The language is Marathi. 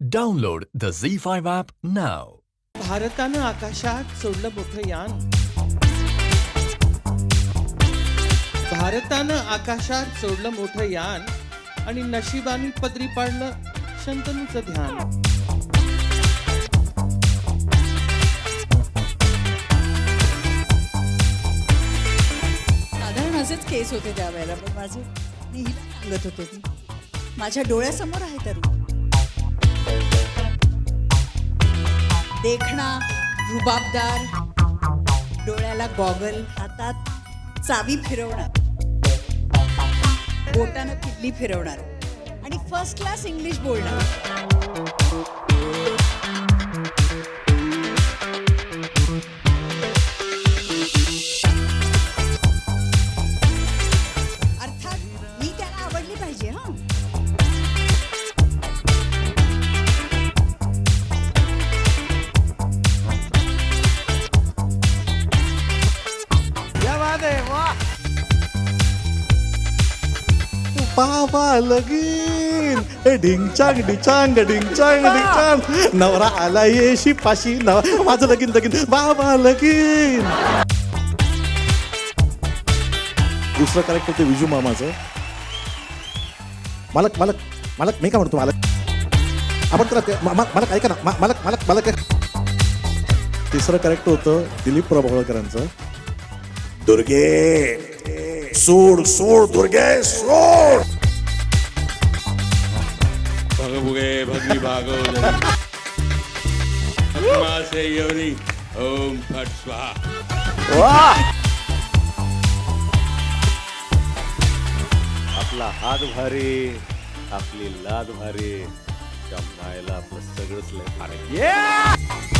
Download the Z5 app now. भारतानं आकाशात सोडलं मोठं यान. भारतानं आकाशात सोडलं मोठं यान आणि नशिबानी पदरी पाडलं शंतनूचं ध्यान. साधारण असेच केस होते त्यावेळेला पण माझे मी हिला सांगत होते माझ्या डोळ्यासमोर आहे तरुण. देखणा रुबाबदार. डोळ्याला गॉगल हातात चावी फिरवणार. बोटानं किल्ली फिरवणार. आणि फर्स्ट क्लास इंग्लिश बोलणार. अर्थात मी त्याला आवडली पाहिजे हा. बाबा लगीन. ए ढिंचांग डिचांग डिंचांग डिचांग नवरा आला ये शिपाशी नव माझं लगीन लगीन. बाबा लगीन. दुसरं करेक्ट होते विजू मामाचं. मालक मालक मालक मी काय म्हणतो मालक? आपण तर ते- मा- मा- मालक ऐका ना. मा- मालक मालक मालक तिसरं करेक्ट होतं दिलीप प्रभावळकरांचं. दुर्गे. सोड सोड दुर्गे सोड भगभुगे भगवी भागो से योनी ओम फट स्वाहा आपला हात भारी आपली लाद भारी. जमनायला आपलं सगळंच लय भारी.